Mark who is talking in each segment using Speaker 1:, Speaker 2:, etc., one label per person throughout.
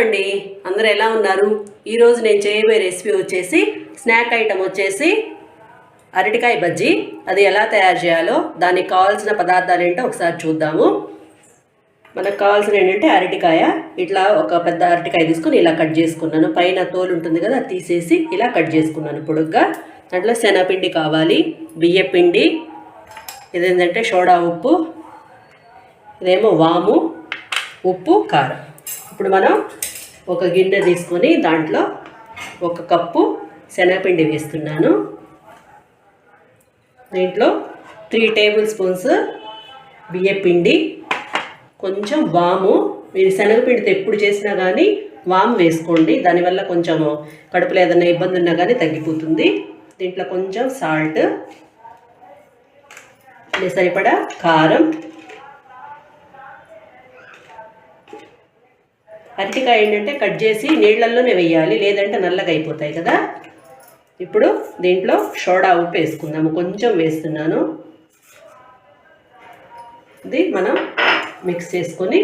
Speaker 1: అండి అందరూ ఎలా ఉన్నారు? ఈరోజు నేను చేయబోయే రెసిపీ వచ్చేసి స్నాక్ ఐటమ్ వచ్చేసి అరటికాయ బజ్జీ. అది ఎలా తయారు చేయాలో దానికి కావాల్సిన పదార్థాలు ఏంటో ఒకసారి చూద్దాము. మనకు కావాల్సిన ఏంటంటే అరటికాయ. ఇట్లా ఒక పెద్ద అరటికాయ తీసుకొని ఇలా కట్ చేసుకున్నాను. పైన తోలు ఉంటుంది కదా అది తీసేసి ఇలా కట్ చేసుకున్నాను పొడుగ్గా. దాంట్లో శనగపిండి కావాలి బియ్యపిండి ఇదేంటంటే సోడా ఉప్పు ఇదేమో వాము ఉప్పు కారం. ఇప్పుడు మనం ఒక గిన్నె తీసుకొని దాంట్లో ఒక కప్పు శనగపిండి వేస్తున్నాను. దీంట్లో త్రీ టేబుల్ స్పూన్స్ బియ్యపిండి కొంచెం వాము. మీరు శనగపిండితో ఎప్పుడు చేసినా కానీ వాము వేసుకోండి. దానివల్ల కొంచెం కడుపులో ఏదైనా ఇబ్బంది ఉన్నా కానీ తగ్గిపోతుంది. దీంట్లో కొంచెం సాల్ట్ సరిపడా కారం అరటికాయ ఏంటంటే కట్ చేసి నీళ్ళల్లోనే వేయాలి లేదంటే నల్లగా అయిపోతాయి కదా. ఇప్పుడు దీంట్లో సోడా ఉప్పు వేసుకుందాము. కొంచెం వేస్తున్నాను. ఇది మనం మిక్స్ చేసుకొని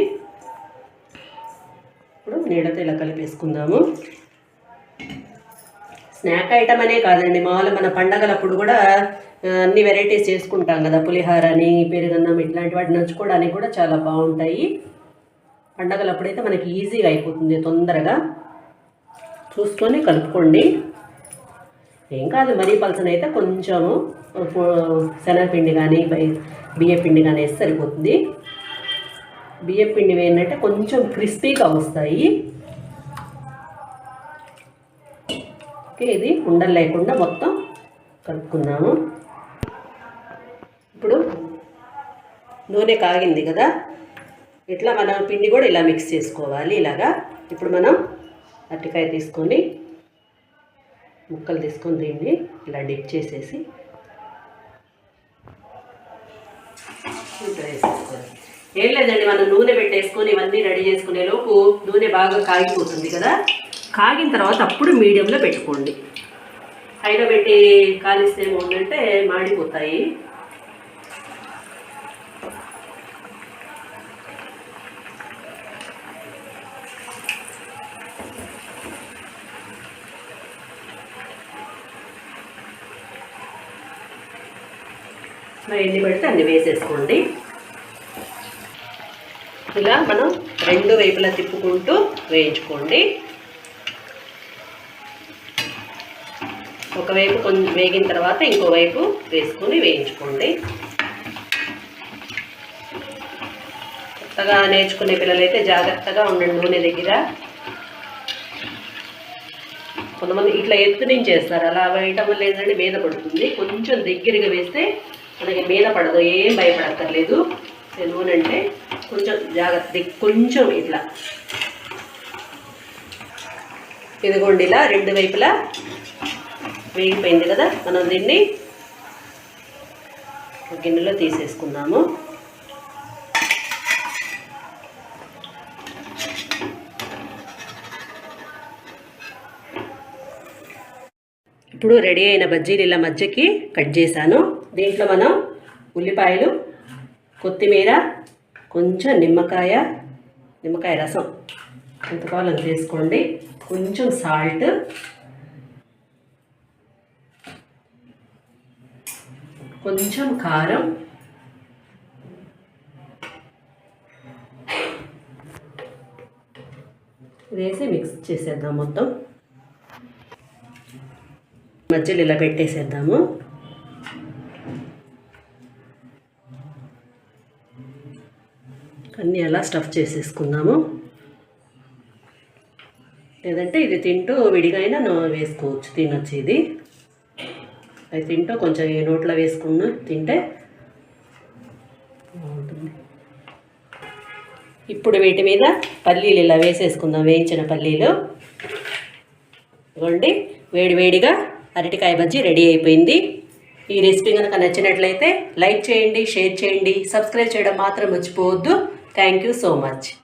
Speaker 1: ఇప్పుడు నీళ్ళతో ఇలా కలిపేసుకుందాము. స్నాక్ ఐటమ్ అనే కాదండి మామూలు మన పండగలప్పుడు కూడా అన్ని వెరైటీస్ చేసుకుంటాం కదా. పులిహార అని పెరుగన్నం ఇట్లాంటి వాటి నంచుకోవడానికి కూడా చాలా బాగుంటాయి. పండగలప్పుడైతే మనకి ఈజీగా అయిపోతుంది తొందరగా. చూసుకొని కలుపుకోండి. ఏం కాదు మరీ పలసన అయితే కొంచెము శనగపిండి కానీ బియ్యపిండి కానీ వేస్తే సరిపోతుంది. బియ్యపిండి ఏంటంటే కొంచెం క్రిస్పీగా వస్తాయి. ఓకే ఇది ఉండలు లేకుండా మొత్తం కలుపుకున్నాము. ఇప్పుడు నూనె కాగింది కదా? ఇట్లా మనం పిండి కూడా ఇలా మిక్స్ చేసుకోవాలి. ఇలాగా ఇప్పుడు మనం అరటికాయ తీసుకొని ముక్కలు తీసుకొని దీన్ని ఇలా డిప్ చేసేసి వేసేసుకోవాలి ఏం లేదండి మనం నూనె పెట్టేసుకొని ఇవన్నీ రెడీ చేసుకునే లోపు నూనె బాగా కాగిపోతుంది కదా? కాగిన తర్వాత అప్పుడు మీడియంలో పెట్టుకోండి. హైలో పెట్టి కాలిస్తే ఏమవుతుందంటే మాడిపోతాయి. మరి ఎన్ని పడితే అన్ని వేసేసుకోండి. ఇలా మనం రెండు వైపులా తిప్పుకుంటూ వేయించుకోండి. ఒకవైపు కొంచెం వేగిన తర్వాత ఇంకోవైపు వేసుకొని వేయించుకోండి. కొత్తగా నేర్చుకునే పిల్లలైతే జాగ్రత్తగా ఉండండి నూనె దగ్గర. కొంతమంది ఇట్లా ఎత్తు నుంచి వేస్తారు. అలా వేయటం వల్ల ఏంటంటే మీద పడుతుంది. కొంచెం దగ్గరగా వేస్తే మనకి మీద పడదు ఏం భయపడక్కర్లేదు. నూనె అంటే కొంచెం జాగ్రత్త కొంచెం ఇట్లా. ఇదిగోండి ఇలా రెండు వైపులా వేగిపోయింది కదా మనం దీన్ని ఒక గిన్నెలో తీసేసుకుందాము. ఇప్పుడు రెడీ అయిన బజ్జీలు ఇలా మధ్యకి కట్ చేశాను. దీంట్లో మనం ఉల్లిపాయలు కొత్తిమీర కొంచెం నిమ్మకాయ నిమ్మకాయ రసం ఎంత కావాలని తీసుకోండి. కొంచెం సాల్ట్. కొంచెం కారం. వేసి మిక్స్ చేసేద్దాం మొత్తం. మధ్యలో ఇలా పెట్టేసేద్దాము. అన్నీ అలా స్టఫ్ చేసేసుకుందాము. లేదంటే ఇది తింటూ విడిగా అయినా వేసుకోవచ్చు తినొచ్చు ఇది అది తింటూ కొంచెం ఈ నోట్లో వేసుకున్న తింటే బాగుంటుంది. ఇప్పుడు వీటి మీద పల్లీలు ఇలా వేసేసుకుందాం వేయించిన పల్లీలు. ఇవ్వండి వేడివేడిగా అరటికాయ బజ్జీ రెడీ అయిపోయింది. ఈ రెసిపీ కనుక నచ్చినట్లయితే లైక్ చేయండి షేర్ చేయండి సబ్స్క్రైబ్ చేయడం మాత్రం మర్చిపోవద్దు. Thank you so much.